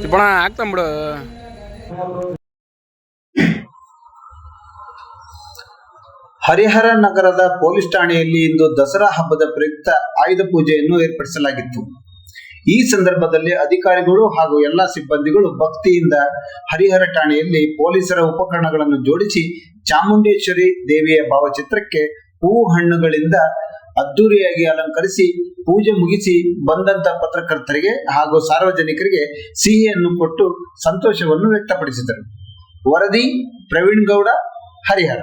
ತಿಪ್ಪಣ ಆಗ್ತಾಂ ಬಿಡು. ಹರಿಹರ ನಗರದ ಪೊಲೀಸ್ ಠಾಣೆಯಲ್ಲಿ ಇಂದು ದಸರಾ ಹಬ್ಬದ ಪ್ರಯುಕ್ತ ಆಯುಧ ಪೂಜೆಯನ್ನು ಏರ್ಪಡಿಸಲಾಗಿತ್ತು. ಈ ಸಂದರ್ಭದಲ್ಲಿ ಅಧಿಕಾರಿಗಳು ಹಾಗೂ ಎಲ್ಲಾ ಸಿಬ್ಬಂದಿಗಳು ಭಕ್ತಿಯಿಂದ ಹರಿಹರ ಠಾಣೆಯಲ್ಲಿ ಪೊಲೀಸರ ಉಪಕರಣಗಳನ್ನು ಜೋಡಿಸಿ ಚಾಮುಂಡೇಶ್ವರಿ ದೇವಿಯ ಭಾವಚಿತ್ರಕ್ಕೆ ಹೂ ಹಣ್ಣುಗಳಿಂದ ಅದ್ದೂರಿಯಾಗಿ ಅಲಂಕರಿಸಿ, ಪೂಜೆ ಮುಗಿಸಿ ಬಂದಂತ ಪತ್ರಕರ್ತರಿಗೆ ಹಾಗೂ ಸಾರ್ವಜನಿಕರಿಗೆ ಸಿಹಿಯನ್ನು ಕೊಟ್ಟು ಸಂತೋಷವನ್ನು ವ್ಯಕ್ತಪಡಿಸಿದರು. ವರದಿ, ಪ್ರವೀಣ್ ಗೌಡ, ಹರಿಹರ.